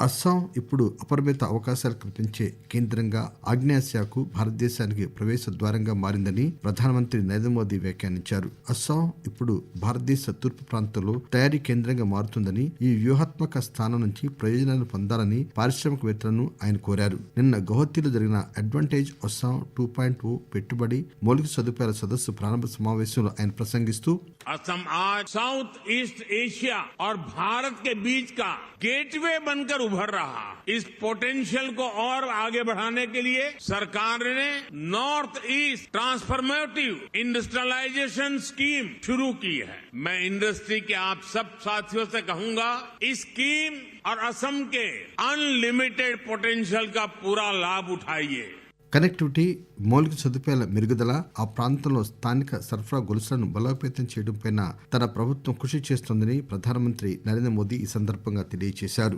అస్సాం ఇప్పుడు అపరిమిత అవకాశాలు కల్పించే కేంద్రంగా ఆగ్నేయాసియాకు భారతదేశానికి ప్రవేశ ద్వారంగా మారిందని ప్రధానమంత్రి నరేంద్ర మోదీ వ్యాఖ్యానించారు అస్సాం ఇప్పుడు భారతదేశ తూర్పు ప్రాంతంలో తయారీ కేంద్రంగా మారుతుందని ఈ వ్యూహాత్మక స్థానం నుంచి ప్రయోజనాలు పొందాలని పారిశ్రామికవేత్తలను ఆయన కోరారు నిన్న గౌహతిలో జరిగిన advantage Assam two point O పెట్టుబడి మౌలిక సదుపాయాల సదస్సు ప్రారంభ సమావేశంలో ఆయన ప్రసంగిస్తూ असम आज साउथ ईस्ट एशिया और भारत के बीच का गेटवे बनकर उभर रहा है इस पोटेंशियल को और आगे बढ़ाने के लिए सरकार ने north east transformative industrialisation scheme शुरू की है मैं इंडस्ट्री के आप सब साथियों से कहूंगा इस स्कीम और असम के अनलिमिटेड पोटेंशियल का पूरा लाभ उठाइए కనెక్టివిటీ మౌలిక సదుపాయాల మెరుగుదల ఆ ప్రాంతంలో స్థానిక సరఫరా గొలుసులను బలోపేతం చేయడంపై తన ప్రభుత్వం కృషి చేస్తోందని ప్రధానమంత్రి నరేంద్ర మోదీ ఈ సందర్భంగా తెలియజేశారు